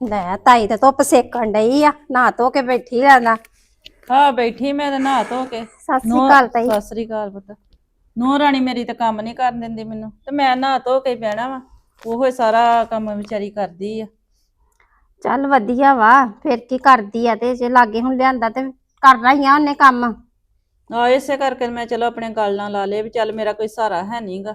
ਲੈ ਤਾਈ ਤੇ ਧੁੱਪ ਸੇਕਣ ਡਈ ਆ ਨਾ ਧੋ ਕੇ ਬੈਠੀ ਰਹਿੰਦਾ ਹਾਂ ਬੈਠੀ ਮੈਂ ਤੇ ਨਹਾ ਧੋ ਕੇ। ਸਤਿ ਸ੍ਰੀ ਨੂੰਹ- ਅਕਾਲ ਤਾਈ। ਸਤਿ ਸ੍ਰੀ ਅਕਾਲ ਪੁੱਤ। ਨੋ ਰਾਣੀ ਮੇਰੀ ਤਾਂ ਕੰਮ ਨਹੀਂ ਕਰਨ ਦਿੰਦੀ ਮੈਨੂੰ ਤੇ ਮੈਂ ਨਹਾ ਧੋ ਕੇ ਹੀ ਬਹਿਣਾ ਵਾ। ਉਹੋ ਹੀ ਸਾਰਾ ਕੰਮ ਵਿਚਾਰੀ ਕਰਦੀ ਆ। ਚੱਲ ਵਧੀਆ ਵਾ ਫਿਰ ਕੀ ਕਰਦੀ ਆ ਤੇ ਜੇ ਲਾਗੇ ਹੁਣ ਲਿਆਂਦਾ ਤੇ ਕਰਨਾ ਹੀ ਆ ਉਹਨੇ ਕੰਮ। ਆ ਇਸੇ ਕਰਕੇ ਮੈਂ ਚਲੋ ਆਪਣੇ ਗੱਲ ਨਾਲ ਲਾ ਲਏ ਵੀ ਚੱਲ ਮੇਰਾ ਕੋਈ ਸਹਾਰਾ ਹੈ ਨਹੀਂਗਾ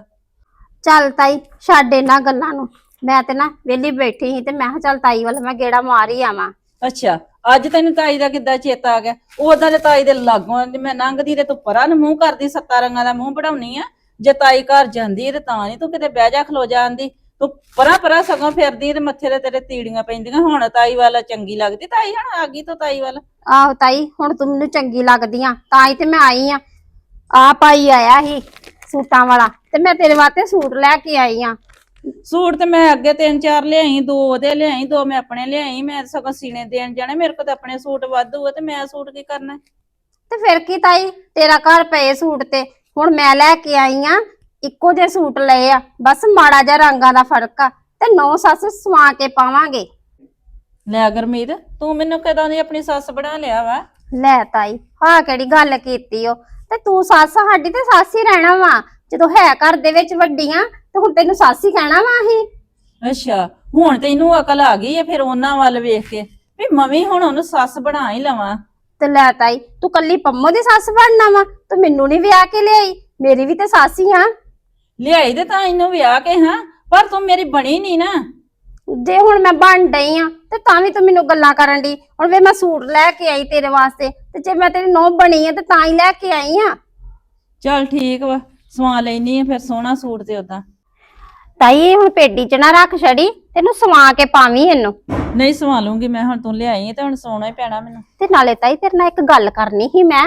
ਚੱਲ ਤਾਈ ਛੱਡ ਇਹਨਾਂ ਗੱਲਾਂ ਨੂੰ। ਮੈਂ ਤੇ ਨਾ ਵਿਹਲੀ ਬੈਠੀ ਸੀ ਤੇ ਮੈਂ ਕਿਹਾ ਚੱਲ ਤਾਈ ਵੱਲ ਮੈਂ ਗੇੜਾ ਮਾਰ ਹੀ ਆਵਾਂ। ਅੱਛਾ ਅੱਜ ਤੈਨੂੰ ਤਾਈ ਦਾ ਕਿੱਦਾਂ ਚੇਤਾ ਆ ਗਿਆ? ਉਹਦਾ ਤੇ ਤਾਈ ਦੇ ਲਾਗੋਂ ਦੀ ਮੈਂ ਲੰਘਦੀ ਤੇ ਤੂੰ ਪਰਾਂ ਨੂੰ ਮੂੰਹ ਕਰਦੀ ਸੱਤਾ ਰੰਗਾਂ ਦਾ ਮੂੰਹ ਬਣਾਉਣੀ ਆ। ਜੇ ਤਾਈ ਘਰ ਜਾਂਦੀ ਤੇ ਤਾਂ ਨਹੀਂ ਤੂੰ ਕਿਤੇ ਬਹਿ ਜਾ ਖਲੋ ਜਾਂਦੀ। ਤੂੰ ਪਰਾਂ ਪਰਾਂ ਸਗੋਂ ਫਿਰਦੀ ਤੇ ਮੱਥੇ ਤੇ ਤੇਰੇ ਤੀੜੀਆਂ ਪੈਂਦੀਆਂ। ਹੁਣ ਤਾਈ ਵਾਲਾ ਚੰਗੀ ਲੱਗਦੀ? ਤਾਈ ਹਣ ਆ ਗਈ ਤੂੰ ਤਾਈ ਵਾਲਾ? ਆਹੋ ਤਾਈ ਹੁਣ ਤੂੰ ਮੈਨੂੰ ਚੰਗੀ ਲੱਗਦੀ ਆ। ਤਾਂ ਹੀ ਤੇ ਮੈਂ ਆਈ ਆ। ਆ ਪਾਈ ਆਇਆ ਸੀ ਸੂਟਾਂ ਵਾਲਾ ਤੇ ਮੈਂ ਤੇਰੇ ਵਾਸਤੇ ਸੂਟ ਲੈ ਕੇ ਆਈ ਆ। ਸੂਟ ਤੇ ਮੈਂ ਅੱਗੇ ਤਿੰਨ ਚਾਰ ਲਿਆਈ ਦੋ ਉਹਦੇ ਲਿਆਈ ਦੋ ਮੈਂ ਆਪਣੇ ਲਿਆਈ ਮੈਂ ਸਗੋਂ ਸੀਨੇ ਦੇਣ ਜਾਣੇ ਮੇਰੇ ਕੋਲ ਤਾਂ ਆਪਣੇ ਸੂਟ ਵਾਧੂ ਆ ਤੇ ਮੈਂ ਸੂਟ ਕੀ ਕਰਨਾ? ਤੇ ਫਿਰ ਕੀ ਤਾਈ ਤੇਰਾ ਘਰ ਪਏ ਸੂਟ ਤੇ ਹੁਣ ਮੈਂ ਲੈ ਕੇ ਆਈ ਆ ਇੱਕੋ ਜਿਹੇ ਸੂਟ ਲਏ ਆ ਬਸ ਮਾੜਾ ਜਿਹਾ ਰੰਗਾਂ ਦਾ ਫ਼ਰਕ ਆ ਤੇ ਨੌ ਸੱਸ ਸਵਾ ਕੇ ਪਾਵਾਂਗੇ। ਲੈ ਗੁਰਮੀਤ ਤੂੰ ਮੈਨੂੰ ਕਦੋਂ ਦੀ ਆਪਣੀ ਸੱਸ ਬਣਾ ਲਿਆ ਵਾ? ਲੈ ਤਾਈ ਹਾਂ ਕਿਹੜੀ ਗੱਲ ਕੀਤੀ ਓ ਤੇ ਤੂੰ ਸੱਸ ਸਾਡੀ ਤੇ ਸੱਸ ਹੀ ਰਹਿਣਾ ਵਾ ਜਦੋਂ ਹੈ ਘਰ ਦੇ ਵਿੱਚ ਵੱਡੀਆਂ ਤੇ ਹੁਣ ਤੈਨੂੰ ਸੱਸ ਹੀ ਕਹਿਣਾ ਵਾ ਅਸੀਂ ਅੱਛਾ ਹੁਣ ਤੈਨੂੰ ਅਕਲ ਆ ਗਈ ਹੈ ਫਿਰ ਉਹਨਾਂ ਵੱਲ ਵੇਖ ਕੇ। ਵੀ ਮਵੀ ਹੁਣ ਉਹਨੂੰ ਸੱਸ ਬਣਾ ਹੀ ਲਵਾਂ। ਤੇ ਲੈ ਤਾਈ ਤੂੰ ਕੱਲੀ ਪੰਮੋ ਦੀ ਸੱਸ ਬਣਨਾ ਵਾ ਤੂੰ ਮੈਨੂੰ ਨਹੀਂ ਵਿਆਹ ਕੇ ਲਿਆਈ ਮੇਰੀ ਵੀ ਤੇ ਸੱਸ ਹੀ ਆ। ਲਿਆਈ ਤੇ ਤਾਂ ਇਹਨੂੰ ਵਿਆਹ ਕੇ ਹਾਂ ਪਰ ਤੂੰ ਮੇਰੀ ਬਣੀ ਨਹੀਂ ਨਾ। ਜੇ ਹੁਣ ਮੈਂ ਬਣ ਡਈ ਆ ਤੇ ਤਾਂ ਵੀ ਤੂੰ ਮੈਨੂੰ ਗੱਲਾਂ ਕਰਨ ਦੀ ਹੁਣ ਵੇ ਮੈਂ ਸੂਟ ਲੈ ਕੇ ਆਈ ਤੇਰੇ ਵਾਸਤੇ ਤੇ ਜੇ ਮੈਂ ਤੇਰੀ ਨੌ ਬਣੀ ਆ ਤੇ ਤਾਂ ਹੀ ਲੈ ਕੇ ਆਈ ਆ। ਚੱਲ ਠੀਕ ਵਾ ਸਵਾ ਲੈਣੀ ਆ ਫਿਰ ਸੋਹਣਾ ਸੂਟ ਤੇ ਉਦਾਂ ਤਾਈ ਇਹ ਹੁਣ ਪੇਡੀ ਚ ਨਾ ਰੱਖ ਛੜੀ ਤੈਨੂੰ ਸਵਾ ਕੇ ਪਾਵੀਂ ਇਹਨੂੰ। ਨਹੀਂ ਸਵਾ ਲੂੰਗੀ ਮੈਂ ਹੁਣ ਤੂੰ ਲਿਆਈ ਹੈ ਤੇ ਹੁਣ ਸੋਣਾ ਹੀ ਪੈਣਾ ਮੈਨੂੰ। ਤੇ ਨਾਲੇ ਤਾਈ ਤੇਰੇ ਨਾਲ ਇੱਕ ਗੱਲ ਕਰਨੀ ਸੀ ਮੈਂ।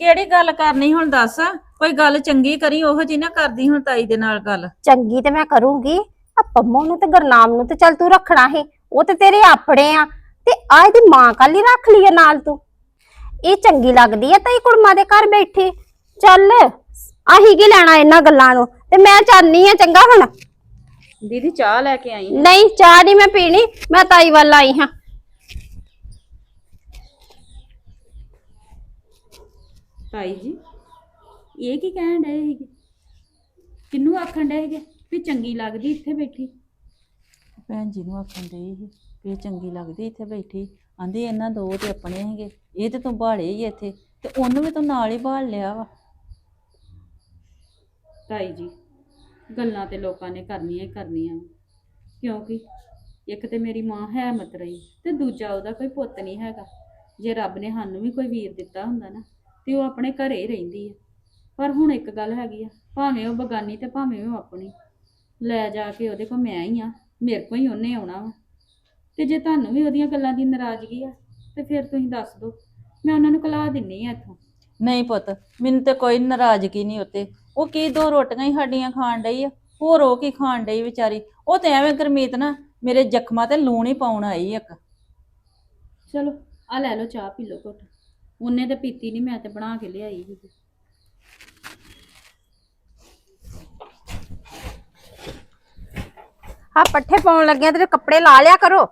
ਕਿਹੜੀ ਗੱਲ ਕਰਨੀ ਹੁਣ ਦੱਸ? ਕੋਈ ਗੱਲ ਚੰਗੀ ਕਰੀ ਉਹੋ ਜੀ ਨਾ ਕਰਦੀ ਹੁਣ ਤਾਈ ਦੇ ਨਾਲ ਗੱਲ। ਚੰਗੀ ਤੇ ਮੈਂ ਕਰੂੰਗੀ। ਆ ਪੰਮੋ ਨੂੰ ਤੇ ਗਰਨਾਮ ਨੂੰ ਤੇ ਚੱਲ ਤੂੰ ਰੱਖਣਾ ਹੈ ਉਹ ਤੇ ਤੇਰੇ ਆਪਣੇ ਆ। ਤੇ ਆ ਇਹਦੀ ਮਾਂ ਕੱਲ ਹੀ ਰੱਖ ਲਈ ਆ ਨਾਲ ਤੂੰ। ਇਹ ਚੰਗੀ ਲੱਗਦੀ ਆ ਤਾਈ ਕੁੜਮਾ ਦੇ ਘਰ ਬੈਠੀ। ਚੱਲ ਆਹੀ ਕੀ ਲੈਣਾ ਇਹਨਾਂ ਗੱਲਾਂ ਨੂੰ। ਤੇ ਮੈਂ ਚਾਹਨੀ ਆ ਚੰਗਾ ਹੁਣ। ਦੀਦੀ ਚਾਹ ਲੈ ਕੇ ਆਈ ਨਹੀਂ ਚਾਹ ਨਹੀਂ ਮੈਂ ਪੀਣੀ ਮੈਂ ਤਾਈ ਵੱਲ ਆਈ ਹਾਂ। ਤਾਈ ਜੀ ਇਹ ਕੀ ਕਹਿਣ ਡਏ ਸੀਗੇ? ਕਿੰਨੂੰ ਆਖਣ ਡਏ ਸੀਗੇ ਵੀ ਚੰਗੀ ਲੱਗਦੀ ਇੱਥੇ ਬੈਠੀ? ਭੈਣ ਜੀ ਨੂੰ ਆਖਣ ਡਈ ਸੀ ਵੀ ਇਹ ਚੰਗੀ ਲੱਗਦੀ ਇੱਥੇ ਬੈਠੀ। ਆਂਦੀ ਇਹਨਾਂ ਦੋ ਤੇ ਆਪਣੇ ਹੈਗੇ ਇਹ ਤੇ ਤੂੰ ਬਾਲੇ ਹੀ ਇੱਥੇ ਤੇ ਉਹਨੂੰ ਵੀ ਤੂੰ ਨਾਲ ਹੀ ਬਾਲ ਲਿਆ ਵਾ। ਤਾਈ ਜੀ ਗੱਲਾਂ ਤੇ ਲੋਕਾਂ ਨੇ ਕਰਨੀਆਂ ਹੀ ਕਰਨੀਆਂ। ਕਿਉਂਕਿ ਇੱਕ ਤੇ ਮੇਰੀ ਮਾਂ ਹੈ ਮਤਰਈ ਤੇ ਦੂਜਾ ਉਹਦਾ ਕੋਈ ਪੁੱਤ ਨਹੀਂ ਹੈਗਾ। ਜੇ ਰੱਬ ਨੇ ਸਾਨੂੰ ਵੀ ਕੋਈ ਵੀਰ ਦਿੱਤਾ ਹੁੰਦਾ ਨਾ, ਤੇ ਉਹ ਆਪਣੇ ਘਰੇ ਹੀ ਰਹਿੰਦੀ ਹੈ ਪਰ ਹੁਣ ਇੱਕ ਗੱਲ ਹੈਗੀ ਆ, ਭਾਵੇਂ ਉਹ ਬਗਾਨੀ ਤੇ ਭਾਵੇਂ ਉਹ ਆਪਣੀ। ਲੈ ਜਾ ਕੇ ਉਹਦੇ ਕੋਲ ਮੈਂ ਹੀ ਆ, ਮੇਰੇ ਕੋਲ ਹੀ ਉਹਨੇ ਆਉਣਾ ਵਾ। ਤੇ ਜੇ ਤੁਹਾਨੂੰ ਵੀ ਉਹਦੀਆਂ ਗੱਲਾਂ ਦੀ ਨਾਰਾਜ਼ਗੀ ਆ, ਤੇ ਫਿਰ ਤੁਸੀਂ ਦੱਸ ਦਿਓ। ਮੈਂ ਉਹਨਾਂ ਨੂੰ ਕਲਾ ਦਿੰਨੀ ਆ ਇੱਥੋਂ। ਨਹੀਂ ਪੁੱਤ, ਮੈਨੂੰ ਤੇ ਕੋਈ ਨਾਰਾਜ਼ਗੀ ਨਹੀਂ ਉੱਤੇ। ਉਹ ਕੀ ਦੋ ਰੋਟੀਆਂ ਹੀ ਸਾਡੀਆਂ ਖਾਣ ਡਈ ਆ? ਹੋਰ ਉਹ ਕੀ ਖਾਣ ਡਈ ਵਿਚਾਰੀ? ਉਹ ਤੇ ਐਵੇਂ ਗਰਮੀਤ ਨਾ ਮੇਰੇ ਜ਼ਖਮਾਂ ਤੇ ਲੂਣ ਹੀ ਪਾਉਣ ਆਈ ਇੱਕ। ਚਲੋ ਆ ਲੈ ਲਓ ਚਾਹ ਪੀ ਲਓ ਘੁੱਟ। ਉਹਨੇ ਤਾਂ ਪੀਤੀ ਨਹੀਂ ਮੈਂ ਤੇ ਬਣਾ ਕੇ ਲਿਆਈ ਸੀ। ਆ ਪੱਠੇ ਪਾਉਣ ਲੱਗਿਆ ਤੇ ਕੱਪੜੇ ਲਾ ਲਿਆ ਕਰੋ।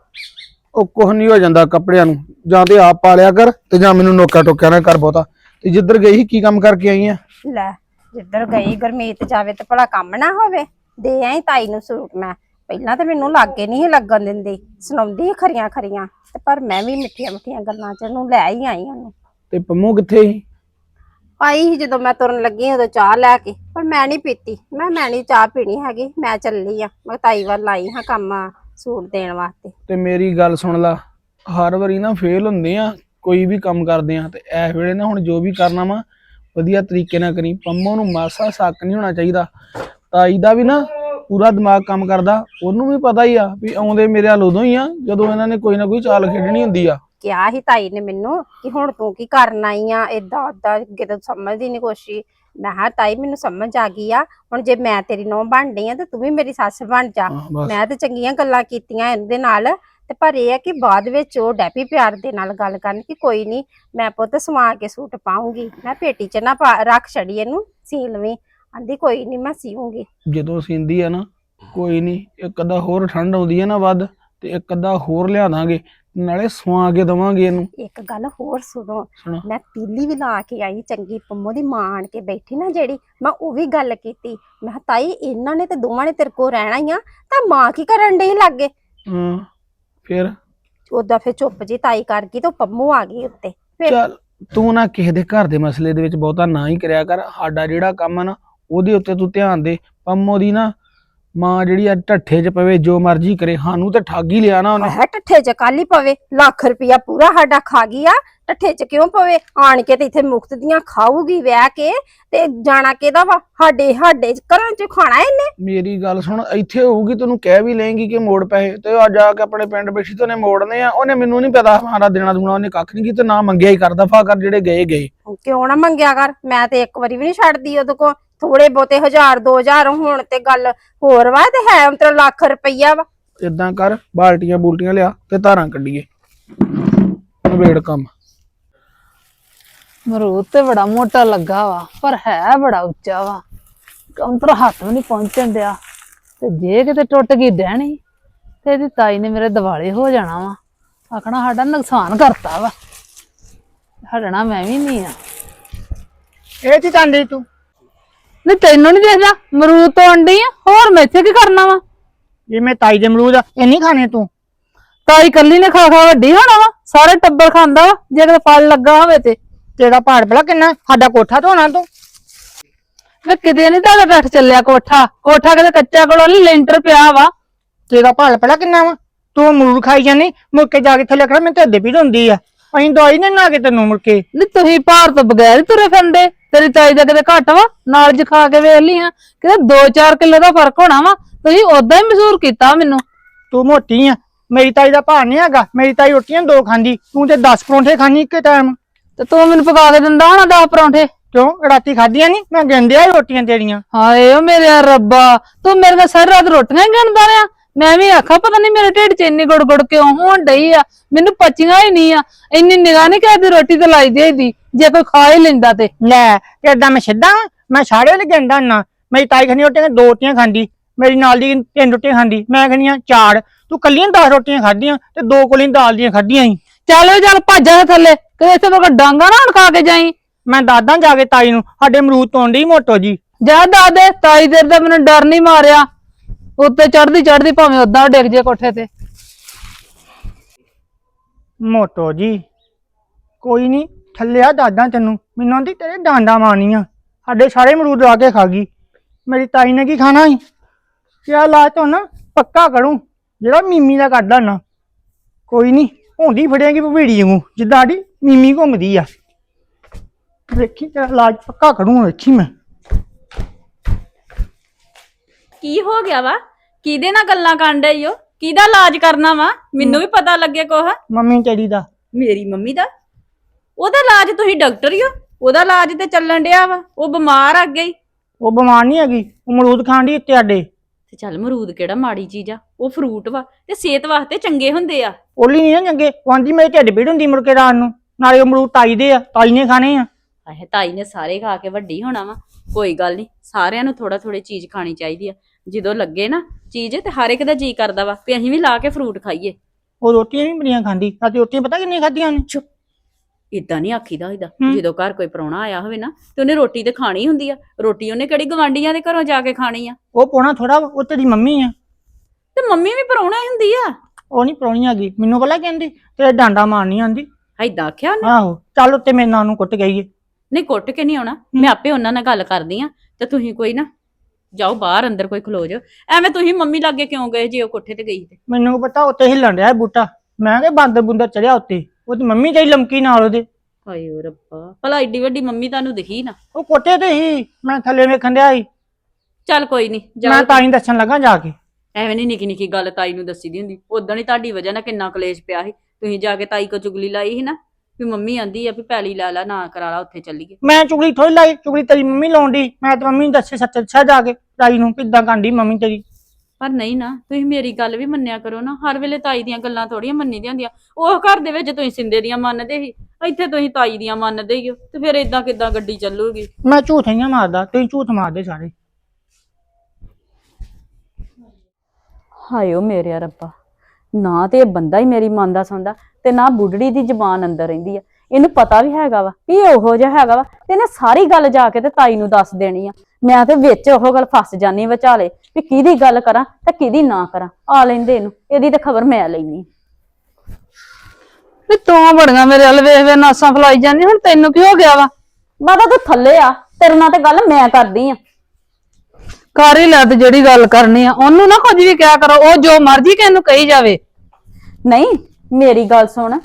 ਉਹ ਕੁਝ ਨਹੀਂ ਹੋ ਜਾਂਦਾ ਕੱਪੜਿਆਂ ਨੂੰ। ਜਾਂ ਤੇ ਆਪ ਪਾ ਲਿਆ ਕਰ ਤੇ ਜਾਂ ਮੈਨੂੰ ਨੋਕਾ ਟੋਕਿਆ ਨਾ ਕਰ ਬਹੁਤਾ। ਤੇ ਜਿੱਧਰ ਗਈ ਸੀ ਕੀ ਕੰਮ ਕਰਕੇ ਆਈ ਆ? ਲੈ ਜਿੱਧਰ ਗਈ ਗਰਮੀਤ ਜਾਵੇ ਤੇ ਭਲਾ ਕੰਮ ਨਾ ਹੋਵੇ ਦੇ ਆਈ ਤਾਈ ਨੂੰ ਸੂਟ ਮੈਂ। ਪਹਿਲਾਂ ਤੇ ਮੈਨੂੰ ਲਾਗੇ ਨਹੀਂ ਲੱਗਣ ਦਿੰਦੀ ਸੁਣਾਉਂਦੀ ਖਰੀਆਂ ਖਰੀਆਂ ਤੇ ਪਰ ਮੈਂ ਵੀ ਮਿੱਠੀਆਂ ਮਿੱਠੀਆਂ ਗੱਲਾਂ ਚ ਉਹਨੂੰ ਲੈ ਹੀ ਆਈ ਉਹਨੂੰ। ਤੇ ਪੰਮੋ ਕਿੱਥੇ ਸੀ? ਆਈ ਸੀ ਜਦੋਂ ਮੈਂ ਤੁਰਨ ਲੱਗੀ ਉਦੋਂ ਚਾਹ ਲੈ ਕੇ ਪਰ ਮੈਂ ਨਹੀਂ ਪੀਤੀ। ਮੈਂ ਮੈਂ ਨਹੀਂ ਚਾਹ ਪੀਣੀ ਹੈਗੀ ਮੈਂ ਚੱਲੀ ਆ। ਮੈਂ ਤਾਈ ਵੱਲ ਆਈ ਹਾਂ ਕੰਮ ਸੂਟ ਦੇਣ ਵਾਸਤੇ। ਤੇ ਮੇਰੀ ਗੱਲ ਸੁਣ ਲਾ ਹਰ ਵਾਰੀ ਨਾ ਫੇਲ ਹੁੰਦੇ ਆ ਕੋਈ ਵੀ ਕੰਮ ਕਰਦੇ ਆ ਤੇ ਇਸ ਵੇਲੇ ਨਾ ਹੁਣ ਜੋ ਵੀ ਕਰਨਾ ਵਾ ਵਧੀਆ ਤਰੀਕੇ ਨਾਲ ਕਰੀ। ਪੰਮੋ ਨੂੰ ਮਾਸਾ ਸ਼ੱਕ ਨਹੀਂ ਹੋਣਾ ਚਾਹੀਦਾ। ਤਾਈ ਦਾ ਵੀ ਨਾ ਪੂਰਾ ਦਿਮਾਗ ਕੰਮ ਕਰਦਾ। ਉਹਨੂੰ ਵੀ ਪਤਾ ਹੀ ਆ ਵੀ ਆਉਂਦੇ ਮੇਰੇ ਵੱਲ ਉਦੋਂ ਹੀ ਆ ਜਦੋਂ ਇਹਨਾਂ ਨੇ ਕੋਈ ਨਾ ਕੋਈ ਚਾਲ ਖੇਡਣੀ ਹੁੰਦੀ ਆ। ਕਿਹਾ ਸੀ ਤਾਈ ਨੇ ਮੈਨੂੰ ਕਿ ਹੁਣ ਤੂੰ ਕੀ ਕਰਨ ਆਈ ਆ? ਏਦਾਂ ਓਦਾਂ ਅੱਗੇ ਤਾਂ ਸਮਝਦੀ ਨਹੀਂ ਕੋਸ਼ੀ ਮੈਂ ਹਾਂ ਤਾਈ ਮੈਨੂੰ ਸਮਝ ਆ ਗਈ ਆ। ਹੁਣ ਜੇ ਮੈਂ ਤੇਰੀ ਨੌਂ ਬਣ ਡਈ ਆ ਤੇ ਤੂੰ ਵੀ ਮੇਰੀ ਸੱਸ ਬਣ ਜਾ। ਹਾਂ, ਮੈਂ ਤੇ ਚੰਗੀਆਂ ਗੱਲਾਂ ਕੀਤੀਆਂ ਇਹਦੇ ਨਾਲ। ਤੇ ਪਰ ਇਹ ਆ ਕਿ ਬਾਅਦ ਵਿੱਚ ਉਹ ਡੈਪੀ ਪਿਆਰ ਦੇ ਨਾਲ ਗੱਲ ਕਰਨ ਕਿ ਕੋਈ ਨਹੀਂ ਮੈਂ ਪੁੱਤ ਸਵਾ ਕੇ ਸੂਟ ਪਾਉਂਗੀ ਮੈਂ ਪੇਟੀ 'ਚ ਨਾ ਪਾ- ਰੱਖ ਛੜੀ ਇਹਨੂੰ ਸੀ ਲਵੀਂ ਆਂਦੀ ਕੋਈ ਨਹੀਂ ਮੈਂ ਸੀਉਂਗੀ ਜਦੋਂ ਸੀਂਦੀ ਆ ਨਾ ਕੋਈ ਨਹੀਂ ਇੱਕ ਅੱਧਾ ਹੋਰ ਠੰਡ ਆਉਂਦੀ ਆ ਨਾ ਵੱਧ ਤੇ ਇੱਕ ਅੱਧਾ ਹੋਰ ਲਿਆ ਦਾਂਗੇ ਨਾਲੇ ਸਵਾ ਕੇ ਦਵਾਂਗੇ ਇਹਨੂੰ। ਇੱਕ ਗੱਲ ਹੋਰ ਸੁਣੋ ਸੁਣੋ। ਮੈਂ ਪੀਲੀ ਵੀ ਲਾ ਕੇ ਆਈ ਚੰਗੀ ਪੰਮੋ ਦੀ ਮਾਂ ਆਣ ਕੇ ਬੈਠੀ ਨਾ ਜਿਹੜੀ ਮੈਂ ਉਹ ਵੀ ਗੱਲ ਕੀਤੀ। ਮੈਂ ਕਿਹਾ, ਤਾਈ ਇਹਨਾਂ ਨੇ ਤੇ ਦੋਵਾਂ ਨੇ ਤੇਰੇ ਕੋਲ ਰਹਿਣਾ ਹੀ ਆ ਤਾਂ ਮਾਂ ਕੀ ਕਰਨ ਡਈ ਲੱਗੇ? ਹਾਂ। ਫਿਰ? ਉਦਾਂ ਫਿਰ ਚੁੱਪ ਜੀ ਤਾਈ ਕਰ ਗਈ ਤੇ ਉਹ ਪੰਮੋ ਆ ਗਈ ਉੱਤੇ। ਫਿਰ ਚੱਲ ਤੂੰ ਨਾ ਕਿਸੇ ਦੇ ਘਰ ਦੇ ਮਸਲੇ ਦੇ ਵਿੱਚ ਬਹੁਤਾ ਨਾ ਹੀ ਕਰਿਆ ਕਰ। ਸਾਡਾ ਜਿਹੜਾ ਕੰਮ ਆ ਨਾ ਉਹਦੇ ਉੱਤੇ ਤੂੰ ਧਿਆਨ ਦੇ। ਪੰਮੋ ਦੀ ਨਾ ਮਾਂ ਜਿਹੜੀ ਆ ਢੱਠੇ 'ਚ ਪਵੇ ਜੋ ਮਰਜ਼ੀ ਕਰੇ ਸਾਨੂੰ ਤੇ ਠੱਗ ਹੀ ਲਿਆ ਨਾ ਉਹਨੇ। ਹੈ ਟੱਠੇ ਚ ਕੱਲ ਪਵੇ ਲੱਖ ਰੁਪਇਆ ਪੂਰਾ ਸਾਡਾ ਖਾ ਗਈ ਆ। ਟੱਠੇ ਚ ਕਿਉਂ ਪਵੇ? ਆਣ ਕੇ ਤੇ ਇੱਥੇ ਮੁਫਤ ਦੀਆਂ ਖਾਊਗੀ ਵਿਆਹ ਕੇ ਤੇ ਜਾਣਾ ਕਿਹਦਾ ਵਾ? ਸਾਡੇ ਸਾਡੇ ਘਰਾਂ ਚ ਖਾਣਾ ਇਹਨੇ? ਮੇਰੀ ਗੱਲ ਸੁਣ ਇੱਥੇ ਹੋਊਗੀ ਤੈਨੂੰ ਕਹਿ ਵੀ ਲਏਗੀ ਕਿ ਮੋੜ ਪੈਸੇ ਤੇ ਆ ਜਾ ਕੇ ਆਪਣੇ ਪਿੰਡ ਬੈਠੀ ਤੇ ਉਹਨੇ ਮੋੜਨੇ ਆ ਉਹਨੇ ਮੈਨੂੰ ਨਹੀਂ ਪਤਾ ਮਾਰਾ ਦੇਣਾ ਦੂਣਾ ਉਹਨੇ ਕੱਖ ਨਹੀਂ ਕੀਤਾ ਨਾ ਮੰਗਿਆ ਹੀ ਕਰ ਦਫਾ ਕਰ ਜਿਹੜੇ ਗਏ ਗਏ। ਕਿਉਂ ਨਾ ਮੰਗਿਆ ਕਰ? ਮੈਂ ਤੇ ਇੱਕ ਵਾਰੀ ਵੀ ਨਹੀਂ ਛੱਡਦੀ ਉਹਦੇ ਕੋ ਥੋੜੇ ਬਹੁਤੇ ਹਜ਼ਾਰ 2000 ਹੋਣ ਤੇ ਗੱਲ ਹੋਰ ਵਾ ਤੇ ਹੈ ਮਤਲਬ ਲੱਖ ਰੁਪਈਆ ਵਾ। ਇਦਾਂ ਕਰ ਬਾਲਟੀਆਂ ਬੂਲਟੀਆਂ ਲਿਆ ਤੇ ਧਾਰਾਂ ਕੱਢੀਏ। ਨਵੇੜ ਕੰਮ। ਮਰੂਦ ਤੇ ਬੜਾ ਮੋਟਾ ਲੱਗਾ ਵਾ ਪਰ ਹੈ ਬੜਾ ਉੱਚਾ ਵਾ। ਕੰਤਰ ਹੱਥ ਵੀ ਨਹੀਂ ਪਹੁੰਚਣ ਡਿਆ ਤੇ ਜੇ ਕਿਤੇ ਟੁੱਟ ਗਈ ਡਹਿਣੀ ਤੇ ਇਹਦੀ ਤਾਈ ਨੇ ਮੇਰੇ ਦਿਵਾਲੇ ਹੋ ਜਾਣਾ ਵਾ। ਆਖਣਾ ਸਾਡਾ ਨੁਕਸਾਨ ਕਰਤਾ ਵਾ। ਹਟਣਾ ਮੈਂ ਵੀ ਨਹੀਂ ਆ। ਇਹ ਕੀ ਚਾਹੁੰਦੀ ਤੂੰ? ਨਹੀਂ ਤੈਨੂੰ ਨਹੀਂ ਦੇਖਦਾ ਮਰੂਦ ਤੋਂ ਅੰਡੀ ਆ ਹੋਰ ਮੈਂ ਇੱਥੇ ਕੀ ਕਰਨਾ ਵਾ? ਜੇ ਮੈਂ ਤਾਈ ਦੇ ਅਮਰੂਦ ਆ ਇਹ ਨਹੀਂ ਖਾਣੇ ਤੂੰ? ਤਾਈ ਕੱਲੀ ਨੇ ਖਾ ਖਾ ਵੱਡੀ ਹੋਣਾ ਵਾ ਸਾਰੇ ਟੱਬਰ ਖਾਂਦਾ ਵਾ ਜੇ ਕਿਤੇ ਫਲ ਲੱਗਾ ਹੋਵੇ ਤੇ। ਤੇਰਾ ਪਹਾੜ ਭਲਾ ਕਿੰਨਾ ਸਾਡਾ ਕੋਠਾ ਧੋਣਾ ਤੂੰ? ਵੇ ਕਿਤੇ ਨਹੀਂ ਤੁਹਾਡਾ ਬੈਠ ਚੱਲਿਆ ਕੋਠਾ। ਕੋਠਾ ਕਿਤੇ ਕੱਚਾ ਕੋਲੋਂ ਲੈਂਟਰ ਪਿਆ ਵਾ। ਤੇਰਾ ਪਹਾੜ ਭਲਾ ਕਿੰਨਾ ਵਾ? ਤੂੰ ਅਮਰੂਦ ਖਾਈ ਜਾਨੀ ਮੁੜ ਕੇ ਜਾ ਕੇ ਥੱਲੇ ਖੜਾ ਮੈਂ ਤੇ ਅੱਧੇ ਪੀੜ ਹੁੰਦੀ ਆ। ਅਸੀਂ ਦਵਾਈ ਨੇ ਨਾ ਕੇ ਤੈਨੂੰ ਮੁੜ ਕੇ। ਨੀ ਤੁਸੀਂ ਭਾਰ ਤੋਂ ਬਗੈਰ ਹੀ ਤੁਰੇ ਫਿਰਦੇ। ਤੇਰੀ ਤਾਈ ਦਾ ਕਿਤੇ ਘੱਟ ਵਾ ਨਾਲ ਜ ਖਾ ਕੇ ਵੇਖ ਲਈ ਆ ਕਿਤੇ 2-4 ਕਿਲੋ ਦਾ ਫ਼ਰਕ ਹੋਣਾ ਵਾ। ਤੁਸੀਂ ਉਦਾਂ ਹੀ ਮਹਿਸੂਰ ਕੀਤਾ ਮੈਨੂੰ। ਤੂੰ ਮੋਟੀ ਆ ਮੇਰੀ ਤਾਈ ਦਾ ਭਾਰ ਨਹੀਂ ਹੈਗਾ। ਮੇਰੀ ਤਾਈ ਰੋਟੀਆਂ ਦੋ ਖਾਂਦੀ ਤੂੰ ਤੇ 10 ਪਰੌਂਠੇ ਖਾਣੀ ਇੱਕੇ ਟਾਈਮ ਤੇ ਤੂੰ ਮੈਨੂੰ ਪਕਾ ਕੇ ਦਿੰਦਾ ਹੋਣਾ ਦਾ ਪਰੌਂਠੇ? ਕਿਉਂ? ਰਾਤੀ ਖਾਧੀਆਂ ਨਹੀਂ ਮੈਂ ਗਿਣਦਿਆ ਰੋਟੀਆਂ ਤੇਰੀਆਂ। ਹਾਏ ਓ ਮੇਰੇ ਰੱਬਾ ਤੂੰ ਮੇਰੇ ਨਾਲ ਸਾਰੀ ਰਾਤ ਰੋਟੀਆਂ ਹੀ ਗਿਣਦਾ ਰਿਹਾ। ਮੈਂ ਵੀ ਆਖਾ ਪਤਾ ਨਹੀਂ ਮੇਰੇ ਢਿੱਡ 'ਚ ਇੰਨੀ ਗੁੜ ਗੁੜ ਕਿਉਂ ਹੋਣ ਡਈ ਆ? ਮੈਨੂੰ ਪਚੀਆਂ ਹੀ ਨਹੀਂ ਆ। ਇੰਨੀ ਨਿਗਾਹ ਨਹੀਂ ਕਿਸੇ ਦੀ ਰੋਟੀ ਤੇ ਲਾਈ ਦੀ ਜੇ ਕੋਈ ਖਾ ਹੀ ਲੈਂਦਾ ਤੇ। ਲੈ ਏਦਾਂ ਮੈਂ ਸਿੱਧਾ? ਮੈਂ ਸਾਰੇ ਵੇਲੇ ਗਿਣਦਾ ਨਾ ਮੇਰੀ ਤਾਈ ਖਾਣੀ ਰੋਟੀਆਂ ਦੋ ਰੋਟੀਆਂ ਖਾਂਦੀ ਮੇਰੀ ਨਾਲ ਦੀ ਤਿੰਨ ਰੋਟੀਆਂ ਖਾਂਦੀ ਮੈਂ ਖਾਣੀਆਂ ਚਾਰ। ਤੂੰ ਕੱਲੀਆਂ 10 ਰੋਟੀਆਂ ਖਾਧੀਆਂ ਤੇ ਦੋ ਕੋਲੀਆਂ ਦਾਲ ਦੀਆਂ ਖਾਧੀਆਂ ਸੀ। ਚੱਲ ਚੱਲ ਭੱਜ ਜਾ ਥੱਲੇ। ਕਿਤੇ ਇੱਥੇ ਮੇਰੇ ਕੋਲ ਡਾਂਗਾ ਨਾ ਖਾ ਕੇ ਜਾਈ। ਮੈਂ ਦਾਦਾ ਜਾ ਕੇ ਤਾਈ ਨੂੰ ਸਾਡੇ ਅਮਰੂਦ ਤੋਂਡੀ ਮੋਟੋ ਜੀ। ਜਾ ਦਾਦੇ ਤਾਈ ਦੇਰ ਦਾ ਮੈਨੂੰ ਡਰ ਨਹੀਂ ਮਾਰਿਆ। ਉੱਤੇ ਚੜਦੀ ਚੜਦੀ ਭਾਵੇਂ ਉਦਾਂ ਡਿੱਗ ਜੇ ਕੋਠੇ ਤੇ। ਮੋਟੋ ਜੀ ਕੋਈ ਨਹੀਂ ਥੱਲਿਆ ਦਾਦਾ ਤੈਨੂੰ। ਮੈਨੂੰ ਆਂਦੀ ਤੇਰੇ ਡਾਂਡਾ ਮਾਰਨੀਆਂ। ਸਾਡੇ ਸਾਰੇ ਅਮਰੂਦ ਲਾ ਕੇ ਖਾ ਗਈ। ਮੇਰੀ ਤਾਈ ਨੇ ਕੀ ਖਾਣਾ ਸੀ? ਕਿਆ ਲਾ ਤਾ ਨਾ ਪੱਕਾ ਕਰੂੰ। ਜਿਹੜਾ ਮੀਮੀ ਦਾ ਕੱਢਦਾ ਨਾ। ਕੋਈ ਨਹੀਂ ਹੁੰਦੀ ਫੜੇਗੀ ਭਵੀੜੀ ਨੂੰ ਜਿੱਦਾਂ ਸਾਡੀ ਮੀਮੀ ਘੁੰਮਦੀ ਆ। ਵੇਖੀ ਤੇਰਾ ਇਲਾਜ ਪੱਕਾ ਕਰੂੰ ਵੇਖੀ ਮੈਂ। ਕੀ ਹੋ ਗਿਆ ਵਾ? ਕਿਹਦੇ ਨਾਲ ਗੱਲਾਂ ਕਰਨ ਡਈ ਓ? ਕਿਹਦਾ ਇਲਾਜ ਕਰਨਾ ਵਾ? ਮੈਨੂੰ ਵੀ ਪਤਾ ਲੱਗੇ ਕੋਹ ਮੰਮੀ ਤੇਰੀ ਦਾ। ਮੇਰੀ ਮੰਮੀ ਦਾ? ਉਹਦਾ ਇਲਾਜ ਤੁਸੀਂ ਡਾਕਟਰ ਹੀ ਹੋ ਉਹਦਾ ਇਲਾਜ ਤੇ ਚੱਲਣ ਡਿਆ ਵਾ। ਉਹ ਬਿਮਾਰ ਆ ਗਈ ਉਹ ਬਿਮਾਰ ਨਹੀਂ ਹੈਗੀ ਉਹ ਅਮਰੂਦ ਖਾਣ ਦੀ ਉੱਤੇ ਸਾਡੇ ਤੇ ਚੱਲ ਅਮਰੂਦ ਕਿਹੜਾ ਮਾੜੀ ਚੀਜ਼ ਆ? ਉਹ ਫਰੂਟ ਵਾ ਤੇ ਸਿਹਤ ਵਾਸਤੇ ਚੰਗੇ ਹੁੰਦੇ ਆ। ਓਲੀ ਨਹੀਂ ਨਾ ਚੰਗੇ? ਉਹ ਆਂਦੀ ਮੇਰੇ ਢਿੱਡ ਪੀੜ ਹੁੰਦੀ ਮੁੜ ਕੇ ਰਾਤ ਨੂੰ। ਨਾਲੇ ਅਮਰੂਦ ਤਾਈ ਦੇ ਆ ਤਾਈ ਨੇ ਖਾਣੇ ਆ। ਆਹੇ ਤਾਈ ਨੇ ਸਾਰੇ ਖਾ ਕੇ ਵੱਡੀ ਹੋਣਾ ਵਾ। ਕੋਈ ਗੱਲ ਨਹੀਂ ਸਾਰਿਆਂ ਨੂੰ ਥੋੜਾ ਥੋੜੀ ਚੀਜ਼ ਖਾਣੀ ਚਾਹੀਦੀ ਆ। ਜਦੋਂ ਲੱਗੇ ਨਾ ਚੀਜ਼ ਤੇ ਹਰ ਇੱਕ ਦਾ ਜੀ ਕਰਦਾ ਵਾ ਵੀ ਅਸੀਂ ਵੀ ਲਾ ਕੇ ਫਰੂਟ ਖਾਈਏ। ਉਹ ਰੋਟੀਆਂ ਨਹੀਂ ਬੜੀਆਂ ਖਾਂਦੀ। ਰਾਤੀ ਰੋਟੀਆਂ ਪਤਾ ਕਿੰਨੀਆਂ ਖਾਧੀਆਂ ਨੇ ਇਦਾਂ ਨਹੀਂ ਆਖੀਦਾ ਹੋਈਦਾ ਹੂੰ। ਜਦੋਂ ਘਰ ਕੋਈ ਪ੍ਰਾਹੁਣਾ ਆਇਆ ਹੋਵੇ ਨਾ ਤੇ ਉਹਨੇ ਰੋਟੀ ਤੇ ਖਾਣੀ ਹੁੰਦੀ ਆ। ਰੋਟੀ ਉਹਨੇ ਕਿਹੜੀ ਗਵਾਂਢੀਆਂ ਦੇ ਘਰੋਂ ਜਾ ਕੇ ਖਾਣੀ ਆ? ਉਹ ਪੋਣਾ ਥੋੜਾ ਉਹ ਤੇਰੀ ਮੰਮੀ ਆ। ਤੇ ਮੰਮੀ ਵੀ ਪ੍ਰਾਹੁਣਾ ਹੀ ਹੁੰਦੀ ਆ। ਉਹ ਨਹੀਂ ਪਰੌਣੀ ਹੈਗੀ ਮੈਨੂੰ ਪਹਿਲਾਂ ਕਹਿੰਦੀ ਤੇ ਡਾਂਡਾ ਮਾਰਨੀ ਆਂਦੀ। ਐਦਾਂ ਆਖਿਆ ਉਹਨੇ? ਆਹੋ ਚੱਲ ਉੱਤੇ ਮੇਰੇ ਨਾਲ ਨੂੰ ਕੁੱਟ ਗਈ ਏ ਨਹੀਂ ਕੁੱਟ ਕੇ ਨਹੀਂ ਆਉਣਾ। ਮੈਂ ਆਪੇ ਉਹਨਾਂ ਨਾਲ ਗੱਲ ਕਰਦੀ ਆ ਤੇ ਤੁਸੀਂ ਕੋਈ ਨਾ ਜਾਓ ਬਾਹਰ ਅੰਦਰ ਕੋਈ ਖਲੋ ਜਾਓ ਐਵੇਂ ਤੁਸੀਂ ਮੰਮੀ ਲਾਗੇ ਕਿਉਂ ਗਏ ਜੇ ਉਹ ਕੋਠੇ ਤੇ ਗਈ ਤੇ? ਮੈਨੂੰ ਪਤਾ ਉੱਤੇ ਹਿੱਲਣ ਰਿਹਾ ਬੂਟਾ। ਮੈਂ ਕਿ ਬਾਂਦਰ ਬੁੰਦਰ ਚੜਿਆ ਉੱਤੇ। ਉਹ ਤੇ ਮੰਮੀ ਤੇਰੀ ਲਮਕੀ ਨਾਲ ਉਹਦੇ। ਹਾਏ ਓ ਰੱਬਾ ਭਲਾ ਏਡੀ ਵੱਡੀ ਮੰਮੀ ਤੁਹਾਨੂੰ ਦਿਖੀ ਨਾ। ਉਹ ਕੋਟੇ ਤੇ ਹੀ ਮੈਂ ਥੱਲੇ ਵੇਖਣ ਡਿਆ ਸੀ। ਚੱਲ ਕੋਈ ਨਹੀਂ ਮੈਂ ਤਾਂ ਹੀ ਦੱਸਣ ਲੱਗਾ ਜਾ ਕੇ। ਐਵੇਂ ਨਹੀਂ ਨਿੱਕੀ ਨਿੱਕੀ ਗੱਲ ਤਾਈ ਨੂੰ ਦੱਸੀ ਦੀ ਹੁੰਦੀ। ਉਦੋਂ ਹੀ ਤੁਹਾਡੀ ਵਜ੍ਹਾ ਨਾਲ ਕਿੰਨਾ ਕਲੇਸ਼ ਪਿਆ ਸੀ। ਤੁਸੀਂ ਜਾ ਕੇ ਤਾਈ ਕੋ ਚੁਗਲੀ ਲਾਈ ਸੀ ਨਾ ਵੀ ਮੰਮੀ ਆਂਦੀ ਆ ਵੀ ਪੈਲੀ ਲੈ ਲੈ ਨਾ ਕਰਾ ਲਾ ਉੱਥੇ ਚੱਲੀਏ। ਮੈਂ ਚੁਗਲੀ ਥੋੜੀ ਲਾਈ ਚੁਗਲੀ ਤੇਰੀ ਮੰਮੀ ਲਾਉਂਦੀ ਮੈਂ ਤਾਂ ਮੰਮੀ ਨੂੰ ਦੱਸੇ ਸੱਚ ਅੱਛਾ ਜਾ ਕੇ ਤਾਈ ਨੂੰ ਕਿੱਦਾਂ ਕਾਂਡੀ ਮੰਮੀ ਤੇਰੀ। ਪਰ ਨਹੀਂ ਨਾ ਤੁਸੀਂ ਮੇਰੀ ਗੱਲ ਵੀ ਮੰਨਿਆ ਕਰੋ ਨਾ ਹਰ ਵੇਲੇ ਤਾਈ ਦੀਆਂ ਗੱਲਾਂ ਥੋੜੀਆਂ ਮੰਨੀ ਦੀਆਂ ਹੁੰਦੀਆਂ। ਉਹ ਘਰ ਦੇ ਵਿੱਚ ਤੁਸੀਂ ਸਿੰਦੇ ਦੀਆਂ ਮੰਨਦੇ ਸੀ ਇੱਥੇ ਤੁਸੀਂ ਤਾਈ ਦੀਆਂ ਮੰਨਦੇ ਹੀ ਹੋ ਤੇ ਫਿਰ ਇਦਾਂ ਕਿਦਾਂ ਗੱਡੀ ਚੱਲੂਗੀ? ਮੈਂ ਝੂਠ ਨਹੀਂ ਮਾਰਦਾ ਤੁਸੀਂ ਝੂਠ ਮਾਰਦੇ ਸਾਰੇ। ਹਾਏ ਓ ਮੇਰੇ ਰੱਬਾ ਨਾ ਤੇ ਇਹ ਬੰਦਾ ਹੀ ਮੇਰੀ ਮਨ ਦਾ ਸੁਣਦਾ ਤੇ ਨਾ ਬੁੱਢੜੀ ਦੀ ਜ਼ਬਾਨ ਅੰਦਰ ਰਹਿੰਦੀ ਆ। ਇਹਨੂੰ ਪਤਾ ਵੀ ਹੈਗਾ ਵਾ ਵੀ ਇਹ ਉਹੋ ਜਿਹਾ ਹੈਗਾ ਵਾ ਤੇ ਇਹਨੇ ਸਾਰੀ ਗੱਲ ਜਾ ਕੇ ਤੇ ਤਾਈ ਨੂੰ ਦੱਸ ਦੇਣੀ ਆ। ਮੈਂ ਤੇ ਵਿੱਚ ਉਹ ਗੱਲ ਫਸ ਜਾਨੀ ਵਿਚਾਲੇ ਵੀ ਕਿਹਦੀ ਗੱਲ ਕਰਾਂ ਤੇ ਕਿਹਦੀ ਨਾ ਕਰਾਂ। ਆ ਲੈਂਦੇ ਇਹਨੂੰ ਇਹਦੀ ਤੇ ਖਬਰ ਮੈਂ ਲੈਣੀ ਵੀ ਤੂੰ ਬੜੀਆਂ ਮੇਰੇ ਵੱਲ ਵੇਖ ਵੇ ਨਾਸਾਂ ਫਲਾਈ ਜਾਂਦੀ ਹੁਣ ਤੈਨੂੰ ਕੀ ਹੋ ਗਿਆ ਵਾ? ਮਾਤਾ ਤੂੰ ਥੱਲੇ ਆ ਤੇਰੇ ਨਾਲ ਤੇ ਗੱਲ ਮੈਂ ਕਰਦੀ ਆ। ਕਰ ਹੀ ਲੈ ਤੇ ਜਿਹੜੀ ਗੱਲ ਕਰਨੀ ਆ ਉਹਨੂੰ ਨਾ ਕੁਝ ਵੀ ਕਿਹਾ ਕਰੋ ਉਹ ਜੋ ਮਰਜ਼ੀ ਕਿਸੇ ਨੂੰ ਕਹੀ ਜਾਵੇ। ਨਹੀਂ ਮੇਰੀ ਗੱਲ ਸੁਣ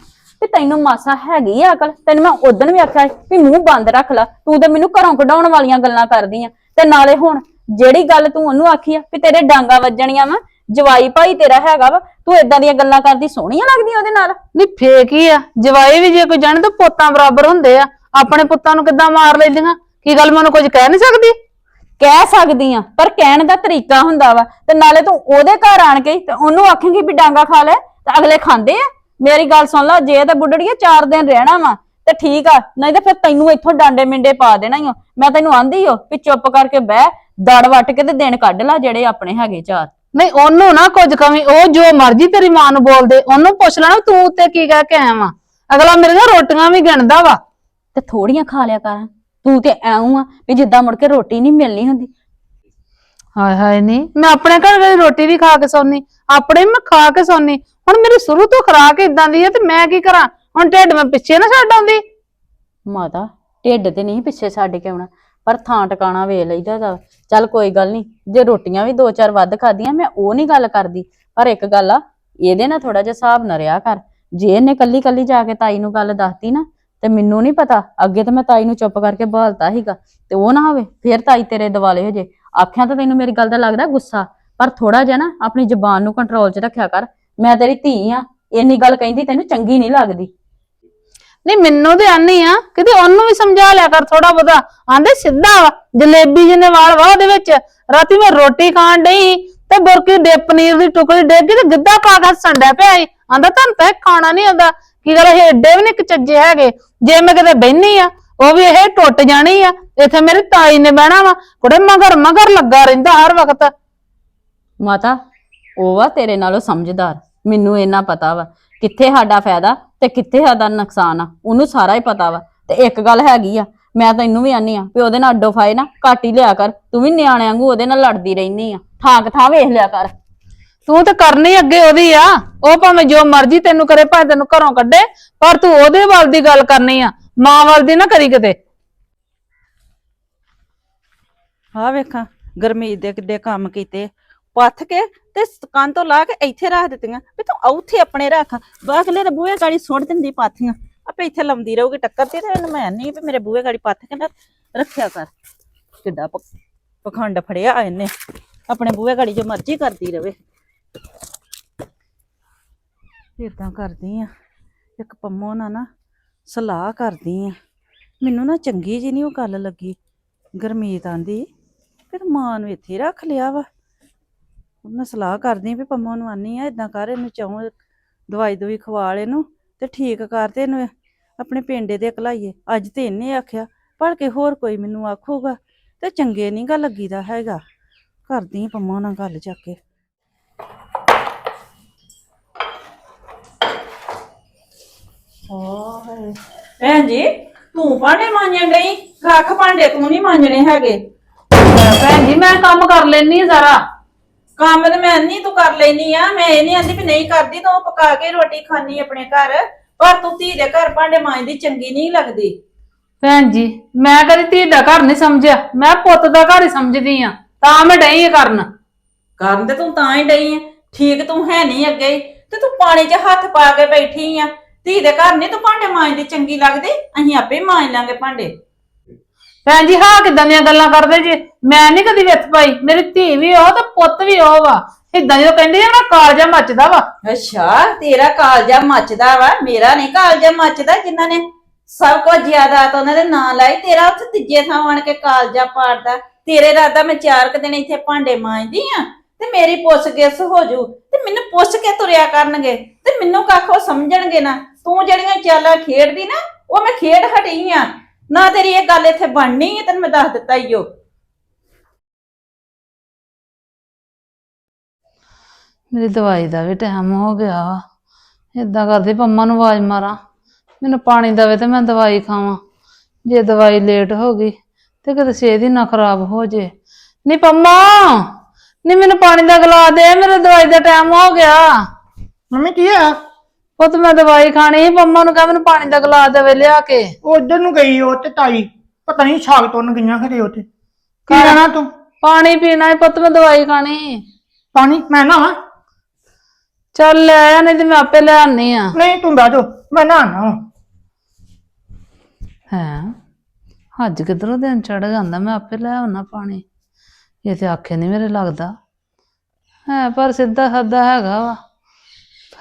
ਵੀ ਤੈਨੂੰ ਮਾਸਾ ਹੈਗੀ ਆ ਅਕਲ। ਤੈਨੂੰ ਮੈਂ ਉਦੋਂ ਵੀ ਆਖਿਆ ਸੀ ਵੀ ਮੂੰਹ ਬੰਦ ਰੱਖ ਲੈ। ਤੂੰ ਤੇ ਮੈਨੂੰ ਘਰੋਂ ਕਢਾਉਣ ਵਾਲੀਆਂ ਗੱਲਾਂ ਕਰਦੀ ਆ। ਤੇ ਨਾਲੇ ਹੁਣ ਜਿਹੜੀ ਗੱਲ ਤੂੰ ਉਹਨੂੰ ਆਖੀ ਆ ਵੀ ਤੇਰੇ ਡਾਂਗਾ ਵੱਜਣੀਆਂ ਵਾ ਜਵਾਈ ਭਾਈ ਤੇਰਾ ਹੈਗਾ ਵਾ ਤੂੰ ਇਦਾਂ ਦੀਆਂ ਗੱਲਾਂ ਕਰਦੀ ਸੋਹਣੀਆਂ ਲੱਗਦੀਆਂ ਉਹਦੇ ਨਾਲ? ਨਹੀਂ ਫੇਕ ਹੀ ਆ? ਜਵਾਈ ਵੀ ਜੇ ਕੋਈ ਜਾਣੇ ਤਾਂ ਪੋਤਾਂ ਬਰਾਬਰ ਹੁੰਦੇ ਆ। ਆਪਣੇ ਪੁੱਤਾਂ ਨੂੰ ਕਿੱਦਾਂ ਮਾਰ ਲੈਂਦੀਆਂ? ਕੀ ਗੱਲ ਮੈਨੂੰ ਕੁਝ ਕਹਿ ਨਹੀਂ ਸਕਦੀ? ਕਹਿ ਸਕਦੀ ਆ ਪਰ ਕਹਿਣ ਦਾ ਤਰੀਕਾ ਹੁੰਦਾ ਵਾ। ਤੇ ਨਾਲੇ ਤੂੰ ਉਹਦੇ ਘਰ ਆਣ ਕੇ ਤੇ ਉਹਨੂੰ ਆਖੇਂਗੀ ਵੀ ਡਾਂਗਾ ਖਾ ਲੈ ਤੇ ਅਗਲੇ ਖਾਂਦੇ ਆ? ਮੇਰੀ ਗੱਲ ਸੁਣ ਲੈ ਜੇ ਤੇ ਬੁੱਢੜੀਆਂ ਚਾਰ ਦਿਨ ਰਹਿਣਾ ਵਾ ਤੇ ਠੀਕ ਆ ਨਹੀਂ ਤੇ ਫਿਰ ਤੈਨੂੰ ਇੱਥੋਂ ਡਾਂਡੇ ਮਿੰਡੇ ਪਾ ਦੇਣਾ ਹੀ ਮੈਂ ਤੈਨੂੰ ਆਂਦੀ ਓ ਵੀ ਚੁੱਪ ਕਰਕੇ ਬਹਿ ਦੜ ਵੱਟ ਕੇ ਤੇ ਦਿਨ ਕੱਢ ਲੈ ਜਿਹੜੇ ਆਪਣੇ ਹੈਗੇ ਚਾਰ। ਨਹੀਂ ਉਹਨੂੰ ਨਾ ਕੁਝ ਕਵੀ ਉਹ ਜੋ ਮਰਜ਼ੀ ਤੇਰੀ ਮਾਂ ਨੂੰ ਬੋਲਦੇ ਉਹਨੂੰ ਪੁੱਛ ਲੈਣਾ ਤੂੰ ਉੱਤੇ ਕੀ ਕਹਿ ਕੇ ਆਇਆ ਵਾ। ਅਗਲਾ ਮੇਰੇ ਨਾਲ ਰੋਟੀਆਂ ਵੀ ਗਿਣਦਾ ਵਾ। ਤੇ ਥੋੜੀਆਂ ਖਾ ਲਿਆ ਕਰ। ਤੂੰ ਤੇ ਐਉਂ ਆ ਵੀ ਜਿੱਦਾਂ ਮੁੜ ਕੇ ਰੋਟੀ ਨਹੀਂ ਮਿਲਣੀ ਹੁੰਦੀ। ਹਾਏ ਹਾਏ ਨਹੀਂ ਮੈਂ ਆਪਣੇ ਘਰ ਵਾਲੀ ਰੋਟੀ ਵੀ ਖਾ ਕੇ ਸੌਂਦੀ ਆਪਣੇ ਮੈਂ ਖਾ ਕੇ ਸੌਂਦੀ ਹੁਣ ਮੇਰੀ ਸ਼ੁਰੂ ਤੋਂ ਖਰਾਕ ਇਦਾਂ ਦੀ ਹੈ ਤੇ ਮੈਂ ਕੀ ਕਰਾਂ? ਹੁਣ ਢਿੱਡ ਮੈਂ ਪਿੱਛੇ ਨਾ ਛੱਡ ਆਉਂਦੀ। ਮਾਤਾ, ਢਿੱਡ ਤੇ ਨਹੀਂ ਪਿੱਛੇ ਛੱਡ ਕੇ ਆਉਣਾ, ਪਰ ਥਾਂ ਟਿਕਾਣਾ ਵੇ ਲਈਦਾ ਦਾ ਚੱਲ ਕੋਈ ਗੱਲ ਨਹੀਂ, ਜੇ ਰੋਟੀਆਂ ਵੀ ਦੋ ਚਾਰ ਵੱਧ ਖਾਧੀਆਂ, ਮੈਂ ਉਹ ਨਹੀਂ ਗੱਲ ਕਰਦੀ। ਪਰ ਇੱਕ ਗੱਲ ਆ, ਇਹਦੇ ਨਾਲ ਥੋੜਾ ਜਿਹਾ ਹਿਸਾਬ ਨਾ ਰਿਹਾ ਕਰ। ਜੇ ਇਹਨੇ ਕੱਲੀ ਕੱਲੀ ਜਾ ਕੇ ਤਾਈ ਨੂੰ ਗੱਲ ਦੱਸਤੀ ਨਾ, ਤੇ ਮੈਨੂੰ ਨਹੀਂ ਪਤਾ, ਅੱਗੇ ਤਾਂ ਮੈਂ ਤਾਈ ਨੂੰ ਚੁੱਪ ਕਰਕੇ ਬਹਾਲਤਾ ਸੀਗਾ, ਤੇ ਉਹ ਨਾ ਹੋਵੇ, ਫੇਰ ਤਾਈ ਤੇਰੇ ਦਿਵਾਲੇ ਹੋ ਜੇ। ਆਖਿਆ ਤਾਂ ਤੈਨੂੰ ਮੇਰੀ ਗੱਲ ਦਾ ਲੱਗਦਾ ਗੁੱਸਾ, ਪਰ ਥੋੜਾ ਜਿਹਾ ਨਾ ਆਪਣੀ ਜ਼ੁਬਾਨ ਨੂੰ ਕੰਟਰੋਲ 'ਚ ਰੱਖਿਆ ਕਰ। ਮੈਂ ਤੇਰੀ ਧੀ ਆ ਇੰਨੀ ਗੱਲ ਕਹਿੰਦੀ ਤੈਨੂੰ ਚੰਗੀ ਨਹੀਂ ਲੱਗਦੀ। ਨਹੀਂ ਮੈਨੂੰ ਤੇ ਆਨੀ ਆ ਕਿਤੇ ਉਹਨੂੰ ਵੀ ਸਮਝਾ ਲਿਆ ਕਰ ਥੋੜਾ ਬਹੁਤਾ। ਆਂਦੇ ਸਿੱਧਾ ਵਾ ਜਲੇਬੀ ਜਿਹਨੇ ਵਾਲ ਵਾ ਉਹਦੇ ਵਿੱਚ ਰਾਤੀ ਮੈਂ ਰੋਟੀ ਖਾਣ ਡਈ ਤੇ ਬੁਰਕੀ ਦੇ ਪਨੀਰ ਦੀ ਟੁਕੜੀ ਡੇਗ ਗਈ ਤੇ ਗਿੱਧਾ ਪਾ ਕੇ ਸੰਡਿਆ ਪਿਆ ਸੀ। ਆਂਦਾ ਤੁਹਾਨੂੰ ਤਾਂ ਇਹ ਖਾਣਾ ਨਹੀਂ ਆਉਂਦਾ। ਕੀ ਗੱਲ ਇਹ ਏਡੇ ਵੀ ਨਹੀਂ ਚੱਜੇ ਹੈਗੇ। ਜੇ ਮੈਂ ਕਿਤੇ ਬਹਿਨੀ ਆ ਉਹ ਵੀ ਇਹ ਟੁੱਟ ਜਾਣੀ ਆ। ਇੱਥੇ ਮੇਰੀ ਤਾਈ ਨੇ ਬਹਿਣਾ ਵਾ। ਕੁੜੇ ਮਗਰ ਮਗਰ ਲੱਗਾ ਰਹਿੰਦਾ ਹਰ ਵਕਤ। ਮਾਤਾ ਉਹ ਵਾ ਤੇਰੇ ਨਾਲੋਂ ਸਮਝਦਾਰ ਮੈਨੂੰ ਇੰਨਾ ਪਤਾ ਵਾ। ਕਿੱਥੇ ਸਾਡਾ ਫਾਇਦਾ ਤੇ ਕਿੱਥੇ ਸਾਡਾ ਨੁਕਸਾਨ ਆ ਉਹਨੂੰ ਸਾਰਾ ਹੀ ਪਤਾ ਵਾ। ਤੇ ਇੱਕ ਗੱਲ ਹੈਗੀ ਆ ਮੈਂ ਤੈਨੂੰ ਵੀ ਆਨੀ ਆ ਵੀ ਉਹਦੇ ਨਾਲ ਅੱਡੋ ਫਾਏ ਨਾ ਘੱਟ ਹੀ ਲਿਆ ਕਰ ਤੂੰ ਵੀ ਨਿਆਣਿਆਂ ਵਾਂਗੂ ਉਹਦੇ ਨਾਲ ਲੜਦੀ ਰਹਿਨੀ ਆ। ਠਾਕ ਠਾ ਵੇਖ ਲਿਆ ਕਰ। ਤੂੰ ਤਾਂ ਕਰਨੀ ਅੱਗੇ ਉਹਦੀ ਆ ਉਹ ਭਾਵੇਂ ਜੋ ਮਰਜ਼ੀ ਤੈਨੂੰ ਕਰੇ ਭਾਵੇਂ ਤੈਨੂੰ ਘਰੋਂ ਕੱਢੇ ਪਰ ਤੂੰ ਉਹਦੇ ਵੱਲ ਦੀ ਗੱਲ ਕਰਨੀ ਆ ਮਾਂ ਵੱਲ ਦੀ ਨਾ ਕਰੀ ਕਿਤੇ। ਆ ਵੇਖਾਂ ਗਰਮੀਤ ਦੇ ਕਿੱਡੇ ਕੰਮ ਕੀਤੇ ਪੱਥ ਕੇ ਤੇ ਕੰਨ ਤੋਂ ਲਾ ਕੇ ਇੱਥੇ ਰੱਖ ਦਿੱਤੀਆਂ, ਵੀ ਤੂੰ ਉੱਥੇ ਆਪਣੇ ਰੱਖ। ਬਾਗਲੇ ਦੇ ਬੂਹੇ ਗਾੜੀ ਸੁੱਟ ਦਿੰਦੀ ਪਾਥੀਆਂ। ਆਪੇ ਇੱਥੇ ਲੰਮਦੀ ਰਹੂਗੀ ਟੱਕਰ ਤੇ ਇਹਨੂੰ ਮੈਂ ਨਹੀਂ ਵੀ ਮੇਰੇ ਬੂਹੇ ਗਾੜੀ ਪਾਥ ਕੇ ਨਾ ਰੱਖਿਆ ਕਰ। ਕਿੱਡਾ ਪਖੰਡ ਫੜਿਆ ਇਹਨੇ। ਆਪਣੇ ਬੂਹੇ ਗਾੜੀ ਜੋ ਮਰਜ਼ੀ ਕਰਦੀ ਰਵੇ। ਇਦਾਂ ਕਰਦੀ ਆ। ਇੱਕ ਪੰਮੋ ਨਾਲ ਨਾ ਸਲਾਹ ਕਰਦੀ ਆ। ਮੈਨੂੰ ਨਾ ਚੰਗੀ ਜੀ ਨਹੀਂ ਉਹ ਗੱਲ ਲੱਗੀ। ਗਰਮੀਤ ਆਂਦੀ, ਫਿਰ ਮਾਂ ਨੂੰ ਇੱਥੇ ਰੱਖ ਲਿਆ ਵਾ। ਉਹਨਾਂ ਸਲਾਹ ਕਰਦੀ ਵੀ ਪੰਮੋ ਨੂੰ ਆਨੀ ਆ ਇਦਾਂ ਕਰ, ਇਹਨੂੰ ਚਾਹੋ ਦਵਾਈ ਦਵਾਈ ਖਵਾ ਲੈ ਇਹਨੂੰ ਤੇ ਠੀਕ ਕਰ ਤੇ ਇਹਨੂੰ ਆਪਣੇ ਪਿੰਡੇ ਦੇ ਕਲਾਈਏ ਅੱਜ ਤੇ ਇਹਨੇ ਆਖਿਆ, ਭਲਕੇ ਹੋਰ ਕੋਈ ਮੈਨੂੰ ਆਖੂਗਾ ਤੇ ਚੰਗੇ ਨਹੀਂ ਗਾ ਲੱਗੀਦਾ ਹੈਗਾ। ਕਰਦੀ ਆਂ ਪੰਮੋ ਨਾਲ ਗੱਲ ਜਾ ਕੇ। ਓਏ ਭੈਣ ਜੀ, ਤੂੰ ਭਾਂਡੇ ਮਾਂਜਣ ਡਈ? ਰੱਖ ਭਾਂਡੇ, ਤੂੰ ਨਹੀਂ ਮਾਂਜਣੇ ਹੈਗੇ। ਭੈਣ ਜੀ, ਮੈਂ ਕੰਮ ਕਰ ਲੈਣੀ ਸਾਰਾ ਕੰਮ ਤੇ ਮੈਂ ਨਹੀਂ ਤੂੰ ਕਰ ਲੈਨੀ ਆ ਮੈਂ ਇਹ ਨਹੀਂ ਆਂਦੀ ਵੀ ਨਹੀਂ ਕਰਦੀ ਤੂੰ ਪਕਾ ਕੇ ਰੋਟੀ ਖਾਣੀ ਆਪਣੇ ਘਰ ਪਰ ਤੂੰ ਧੀ ਦੇ ਘਰ ਭਾਂਡੇ ਮਾਂਜਦੀ ਚੰਗੀ ਨਹੀਂ ਲੱਗਦੀ। ਭੈਣ ਜੀ ਮੈਂ ਕਦੀ ਧੀ ਦਾ ਘਰ ਨਹੀਂ ਸਮਝਿਆ ਮੈਂ ਪੁੱਤ ਦਾ ਘਰ ਹੀ ਸਮਝਦੀ ਆ ਤਾਂ ਮੈਂ ਡਈ ਆ ਕਰਨ। ਕਰਨ ਤੇ ਤੂੰ ਤਾਂ ਹੀ ਡਈ ਆ ਠੀਕ ਤੂੰ ਹੈ ਨਹੀਂ ਅੱਗੇ ਹੀ, ਤੇ ਤੂੰ ਪਾਣੀ 'ਚ ਹੱਥ ਪਾ ਕੇ ਬੈਠੀ ਆ ਧੀ ਦੇ ਘਰ ਨਹੀਂ ਤੂੰ ਭਾਂਡੇ ਮਾਂਜਦੀ ਚੰਗੀ ਲੱਗਦੀ ਅਸੀਂ ਆਪੇ ਮਾਂਜ ਲਾਂਗੇ ਭਾਂਡੇ। ਭੈਣ ਜੀ, ਹਾਂ ਕਿਦਾਂ ਦੀਆਂ ਗੱਲਾਂ ਕਰਦੇ ਜੇ? ਮੈਂ ਨਹੀਂ ਕਦੀ ਵਿੱਥ ਪਾਈ। ਮੇਰੀ ਧੀ ਵੀ ਉਹ ਤੇ ਪੁੱਤ ਵੀ ਉਹ ਵਾ। ਇਦਾਂ ਜਦੋਂ ਕਹਿੰਦੇ ਆ ਨਾ, ਕਾਲਜਾ ਮੱਚਦਾ ਵਾ। ਅੱਛਾ, ਤੇਰਾ ਕਾਲਜਾ ਮੱਚਦਾ ਵਾ। ਮੇਰਾ ਨਹੀਂ ਕਾਲਜਾ ਮੱਚਦਾ ਜਿਨ੍ਹਾਂ ਨੇ ਸਭ ਕੁਝ ਜ਼ਿਆਦਾ ਤਾਂ ਉਹਨਾਂ ਦੇ ਨਾਂ ਲਾਈ ਤੇਰਾ ਉੱਥੇ ਤੀਜੇ ਥਾਂ ਆਣ ਕੇ ਕਾਲਜਾ ਪਾੜਦਾ। ਤੇਰੇ ਰਾਦਾ ਮੈਂ ਚਾਰ ਕੁ ਦਿਨ ਇੱਥੇ ਭਾਂਡੇ ਮਾਂਜਦੀ ਆ। ਤੇ ਮੇਰੀ ਪੁੱਛ ਗਿੱਛ ਹੋ ਜੂ। ਤੇ ਮੈਨੂੰ ਪੁੱਛ ਕੇ ਤੁਰਿਆ ਕਰਨਗੇ। ਤੇ ਮੈਨੂੰ ਕੱਖ ਉਹ ਸਮਝਣਗੇ ਨਾ। ਤੂੰ ਜਿਹੜੀਆਂ ਚਾਲਾਂ ਖੇਡਦੀ ਨਾ, ਉਹ ਮੈਂ ਖੇਡ ਹਟੀ ਆ। ਨਾ ਤੇਰੀ ਇਹ ਗੱਲ ਇੱਥੇ ਬਣਨੀ ਹੈ ਤੈਨੂੰ ਮੈਂ ਦੱਸ ਦਿੱਤਾ ਈਓ ਮੇਰੀ ਦਵਾਈ ਦਾ ਵੀ ਟਾਈਮ ਹੋ ਗਿਆ ਵਾ। ਏਦਾਂ ਕਰਦੀ ਪੰਮਾ ਨੂੰ ਆਵਾਜ਼ ਮਾਰਾਂ। ਮੈਨੂੰ ਪਾਣੀ ਦੇਵੇ ਤੇ ਮੈਂ ਦਵਾਈ ਖਾਵਾਂ। ਜੇ ਦਵਾਈ ਲੇਟ ਹੋ ਗਈ ਤੇ ਕਿਤੇ ਸਿਹਤ ਹੀ ਨਾ ਖਰਾਬ ਹੋ ਜੇ। ਨੀ ਪੰਮਾ! ਨੀ ਮੈਨੂੰ ਪਾਣੀ ਦਾ ਗਲਾ ਦੇ ਮੇਰੇ ਦਵਾਈ ਦਾ ਟਾਈਮ ਹੋ ਗਿਆ। ਮੰਮੀ ਕੀ ਆ ਪੁੱਤ ਮੈਂ ਦਵਾਈ ਖਾਣੀ ਸੀ ਪੰਮਾ ਨੂੰ ਕਹ ਮੈਨੂੰ ਪਾਣੀ ਦਾ ਗਲਾ ਦੇਵੇ ਲਿਆ ਕੇ। ਉਹ ਉਧਰ ਨੂੰ ਗਈ ਉਹ ਤੇ ਤਾਈ ਪਤਾ ਨਹੀਂ ਛਾਗ ਤੋੜਨ ਗਈਆਂ ਖਰੇ ਉੱਥੇ। ਕੀ ਲੈਣਾ ਤੂੰ? ਪਾਣੀ ਪੀਣਾ ਹੈ ਪੁੱਤ ਮੈਂ ਦਵਾਈ ਖਾਣੀ ਪਾਣੀ? ਮੈਂ ਨਾ ਚੱਲ ਲੈ ਆ ਨਹੀਂ ਤੇ ਮੈਂ ਆਪੇ ਲੈ ਆਨੀ ਆ। ਨਹੀਂ ਤੂੰ ਬਹਿ ਜਾ ਮੈਂ ਨਾ ਆਣਾ ਹੈ? ਅੱਜ ਕਿਧਰੋਂ ਦਿਨ ਚੜ ਜਾਂਦਾ ਮੈਂ ਆਪੇ ਲੈ ਆਉਣਾ ਪਾਣੀ। ਇਹ ਤੇ ਆਖੇ ਨਹੀਂ ਮੇਰੇ ਲੱਗਦਾ। ਹੈ ਪਰ ਸਿੱਧਾ ਸਾਦਾ ਹੈਗਾ ਵਾ।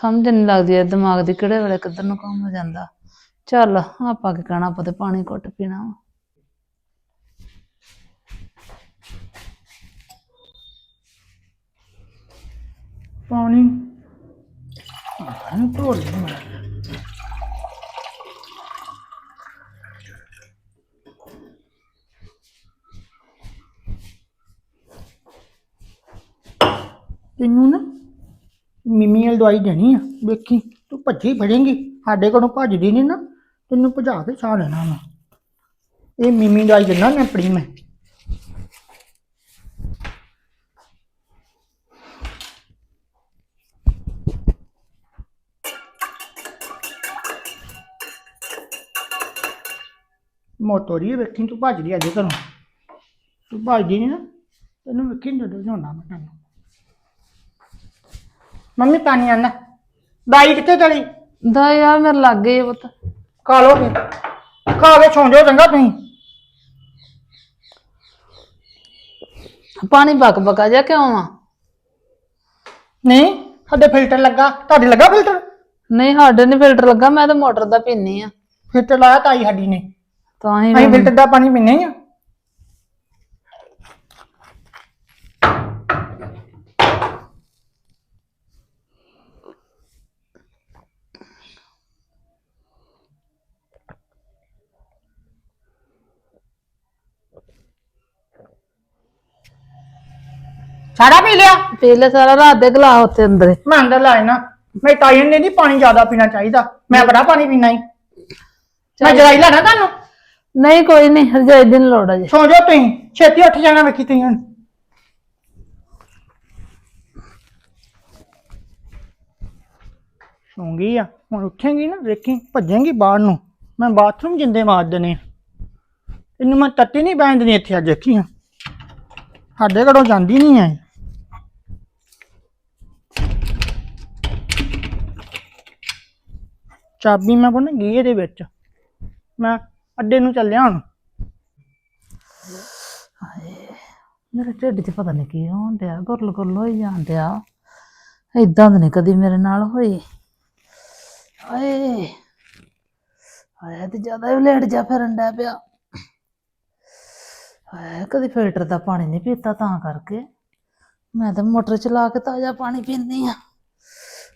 ਸਮਝ ਨਹੀਂ ਲੱਗਦੀ ਇਹ ਦਿਮਾਗ ਦੀ ਕਿਹੜੇ ਵੇਲੇ ਕਿੱਧਰ ਨੂੰ ਕੰਮ ਹੋ ਜਾਂਦਾ ਚੱਲ ਆਪਾਂ ਕੀ ਕਹਿਣਾ ਆਪਾਂ ਤੇ ਪਾਣੀ ਘੁੱਟ ਪੀਣਾ ਵਾ ਪਾਣੀ ਪਾਣੀ ਢੋਲ ਮੈਂ ਤੈਨੂੰ ਨਾ ਮਿੰਮੀ ਵਾਲੀ ਦਵਾਈ ਦੇਣੀ ਆ, ਵੇਖੀ, ਤੂੰ ਭੱਜੀ ਫੜੇਂਗੀ, ਸਾਡੇ ਕੋਲੋਂ ਭੱਜਦੀ ਨਹੀਂ ਨਾ, ਤੈਨੂੰ ਭਜਾ ਕੇ ਛਾ ਲੈਣਾ ਮੈਂ ਇਹ ਮਿੰਮੀ ਦਵਾਈ ਦਿੰਦਾ ਮੈਂ ਆਪਣੀ ਮੈਂ। ਮੋਟੋਰੀ ਵੇਖੀ, ਤੂੰ ਭੱਜਦੀ ਅੱਜ ਘਰੋਂ। ਤੂੰ ਭੱਜਦੀ ਨਹੀਂ ਨਾ, ਤੈਨੂੰ ਵੇਖੀ ਨਹੀਂ ਡੋਣਾ ਮੈਂ ਤੈਨੂੰ ਮੰਮੀ ਪਾਣੀ ਆਣਾ ਦਾਈ ਕਿੱਥੇ ਚਲੀ? ਦਾ ਯਾਰ ਮੇਰੇ ਲੱਗ ਗਈ ਆ ਪੁੱਤ। ਖਾ ਲੋ ਫਿਰ। ਖਾ ਕੇ ਸੌਂ ਜਾਓ ਚੰਗਾ ਤੁਸੀਂ। ਪਾਣੀ ਬਕ ਬਕਾ ਜਾ ਕਿਉਂ ਆ? ਨਹੀਂ ਸਾਡੇ ਫਿਲਟਰ ਲੱਗਾ। ਤੁਹਾਡੇ ਲੱਗਾ ਫਿਲਟਰ? ਨਹੀਂ ਸਾਡੇ ਨਹੀਂ ਫਿਲਟਰ ਲੱਗਾ ਮੈਂ ਤਾਂ ਮੋਟਰ ਦਾ ਪੀਨੀ ਆ। ਫਿਲਟਰ ਲਾਇਆ ਤਾਈ ਸਾਡੀ ਨੇ। ਤਾਂ ਹੀ ਅਸੀਂ ਫਿਲਟਰ ਦਾ ਪਾਣੀ ਪੀਨੇ ਆ। ਸਾਰਾ ਪੀ ਲਿਆ? ਪੀ ਲੈ ਸਾਰਾ ਰਾਤ ਦੇ ਗਲਾਸ ਉੱਤੇ ਅੰਦਰ ਮੈਂ ਅੰਦਰ ਲਾਇਆ ਨਾ। ਮੈਂ ਤਾਈ ਨੇ ਨਹੀਂ ਪਾਣੀ ਜ਼ਿਆਦਾ ਪੀਣਾ ਚਾਹੀਦਾ। ਮੈਂ ਬੜਾ ਪਾਣੀ ਪੀਣਾ ਹੀ ਮੈਂ ਜਰਾਈ ਲੈਣਾ ਤੁਹਾਨੂੰ? ਨਹੀਂ ਕੋਈ ਨਹੀਂ ਰਜਾਈ ਦਿਨ ਲੋੜ ਅਜੇ। ਸੌ ਜਾਓ ਤੁਸੀਂ। ਛੇਤੀ ਉੱਠ ਜਾਣਾ ਵੇਖੀ ਤੁਸੀਂ ਹੁਣ। ਸੌਂ ਗਈ ਆ। ਹੁਣ ਉੱਠੇਂਗੀ ਨਾ ਵੇਖੀ ਭੱਜੇਂਗੀ ਬਾਹਰ ਨੂੰ। ਮੈਂ ਬਾਥਰੂਮ ਜਿੰਦੇ ਮਾਰ ਆ। ਇਹਨੂੰ ਮੈਂ ਤੱਤੀ ਨਹੀਂ ਬੈਣ ਦੇਣੀ ਇੱਥੇ ਅੱਜ ਦੇਖੀ ਆ ਸਾਡੇ ਘਰੋਂ ਜਾਂਦੀ ਨਹੀਂ ਐ ਚਾਬੀ ਮੈਂ ਬਣ ਗਈ ਇਹਦੇ ਵਿੱਚ। ਮੈਂ ਅੱਡੇ ਨੂੰ ਚੱਲਿਆ ਹੁਣ। ਮੇਰੇ ਢਿੱਡ 'ਚ ਪਤਾ ਨਹੀਂ ਕੀ ਹੋਣ ਡਿਆ, ਗੁਰਲ ਗੁਰਲ ਹੋਈ ਜਾਣ ਡਿਆ। ਏਦਾਂ ਤਾਂ ਨਹੀਂ ਕਦੀ ਮੇਰੇ ਨਾਲ ਹੋਈ। ਹਾਏ ਹਾਏ, ਤੇ ਜ਼ਿਆਦਾ ਹੀ ਲੇਟ ਜਾ ਫਿਰਨ ਡਿਆ ਪਿਆ। ਹਾਏ, ਕਦੀ ਫਿਲਟਰ ਦਾ ਪਾਣੀ ਨਹੀਂ ਪੀਤਾ ਤਾਂ ਕਰਕੇ। ਮੈਂ ਤਾਂ ਮੋਟਰ ਚਲਾ ਕੇ ਤਾਜ਼ਾ ਪਾਣੀ ਪੀਂਦੀ ਆ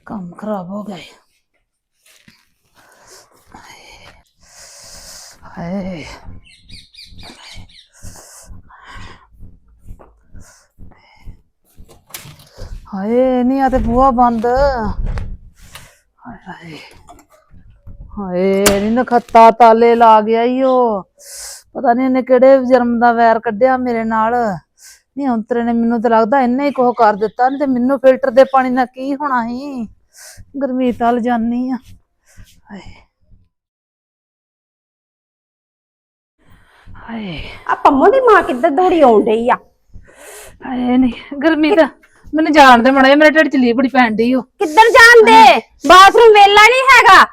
ਕੰਮ ਖਰਾਬ ਹੋ ਗਿਆ ਹਾਏ ਹਾਏ ਨਹੀਂ ਆ ਤੇ ਬੂਹਾ ਬੰਦ ਹਾਏ ਹਾਏ ਹਾਏ ਨਹੀਂ ਨਖੱਤਾ ਤਾਲੇ ਲਾ ਗਿਆ ਈ ਉਹ ਪਤਾ ਨਹੀਂ ਇਹਨੇ ਕਿਹੜੇ ਜਨਮ ਦਾ ਵੈਰ ਕੱਢਿਆ ਮੇਰੇ ਨਾਲ। ਨਹੀਂ ਅੰਤਰੇ ਨੇ ਮੈਨੂੰ ਤਾਂ ਲੱਗਦਾ ਇਹਨੇ ਹੀ ਕੁਝ ਕਰ ਦਿੱਤਾ। ਨਹੀਂ ਤੇ ਮੈਨੂੰ ਫਿਲਟਰ ਦੇ ਪਾਣੀ ਨਾਲ ਕੀ ਹੋਣਾ ਸੀ? ਗਰਮੀਤ ਵੱਲ ਜਾਨੀ ਆ। ਹਾਏ ਹਾਏ। ਆ ਪੰਮੋ ਦੀ ਮਾਂ ਕਿੱਧਰ ਦੌੜੀ ਆਉਣ ਡਈ ਆ? ਹਾਏ ਨਹੀਂ ਗਰਮੀਤ ਮੈਨੂੰ ਜਾਣ ਦੇ ਮੜਾ ਮੇਰੇ ਢਿੱਡ ਚ ਲੀ ਬੜੀ ਪੈਣ ਡਈ ਓ। ਕਿੱਧਰ ਜਾਂਦੇ ਬਾਥਰੂਮ ਵੇਲਾ ਨਹੀਂ ਹੈਗਾ?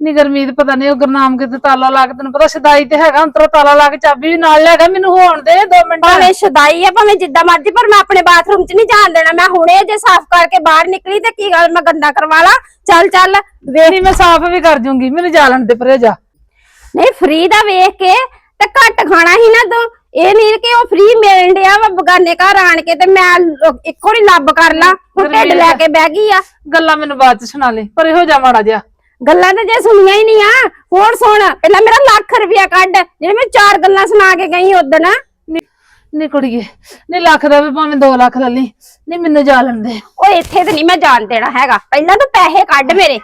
ਨੀ ਗਰਮੀਤ ਪਤਾ ਨਹੀਂ ਉਹ ਗੁਰਨਾਮ ਕਿਤੇ ਤਾਲਾ ਲਾ ਕੇ ਤੈਨੂੰ ਪਤਾ ਸਦਾਈ ਤੇ ਹੈਗਾ ਅੰਤਰੋਂ ਤਾਲਾ ਲਾ ਕੇ ਚਾਬੀ ਵੀ ਨਾਲ ਲੈ ਗਿਆ ਮੈਨੂੰ ਹੋਣ ਦੇ 2 ਮਿੰਟ। ਭਾਵੇਂ ਸ਼ਦਾਈ ਆ ਭਾਵੇਂ ਜਿੱਦਾਂ ਮਰਜ਼ੀ ਪਰ ਮੈਂ ਆਪਣੇ ਬਾਥਰੂਮ 'ਚ ਨਹੀਂ ਜਾਣ ਦੇਣਾ। ਮੈਂ ਹੁਣੇ ਜੇ ਸਾਫ਼ ਕਰਕੇ ਬਾਹਰ ਨਿਕਲੀ ਤੇ ਕੀ ਗੱਲ ਮੈਂ ਗੰਦਾ ਕਰਵਾ ਲਾਂ? ਚੱਲ ਚੱਲ ਵੇਖ। ਨਹੀਂ ਮੈਂ ਸਾਫ਼ ਵੀ ਕਰ ਜੂੰਗੀ ਮੈਨੂੰ ਜਾ ਲੈਣ ਦੇ ਪਰੇ ਜਾ। ਨਹੀਂ ਫ੍ਰੀ ਦਾ ਵੇਖ ਕੇ ਤੇ ਘੱਟ ਖਾਣਾ ਹੀ ਨਾ ਤੂੰ। ਇਹ ਨਹੀਂ ਕਿ ਉਹ ਫ੍ਰੀ ਮਿਲਣ ਡਿਆ ਵਾ ਬਗਾਨੇ ਘਰ ਆਣ ਕੇ ਤੇ ਮੈਂ ਲੋ- ਇੱਕੋ ਹੀ ਲੱਭ ਕਰ ਲਾਂ। ਹੁਣ ਢਿੱਡ ਲੈ ਕੇ ਬਹਿ ਗਈ ਆ। ਗੱਲਾਂ ਮੈਨੂੰ ਬਾਅਦ ਚ ਸੁਣਾ ਲੈ ਪਰ ਇਹੋ ਜਾ ਮਾੜਾ ਜਿਹਾ। ਗੱਲਾਂ ਤੇ ਜੇ ਸੁਣੀਆਂ ਹੀ ਨਹੀਂ ਆ। ਹੋਰ ਸੁਣ ਪਹਿਲਾਂ ਮੇਰਾ ਲੱਖ ਰੁਪਇਆ ਕੱਢ ਜਿਹੜੇ ਮੈਂ ਚਾਰ ਗੱਲਾਂ ਸੁਣਾ ਕੇ ਗਈ ਉਦਣ। ਨੀ ਕੁੜੀਏ ਨੀ ਲੱਖ ਦਾ ਵੀ ਭਾਵੇਂ 2 ਲੱਖ ਲੈ ਲਈ ਨੀ ਮੈਨੂੰ ਜਾ ਲੈਂਦੇ ਓਏ ਇੱਥੇ ਤੇ ਨਹੀਂ ਮੈਂ ਜਾਣ ਦੇਣਾ ਹੈਗਾ। ਪਹਿਲਾਂ ਤੂੰ ਪੈਸੇ ਕੱਢ ਮੇਰੇ।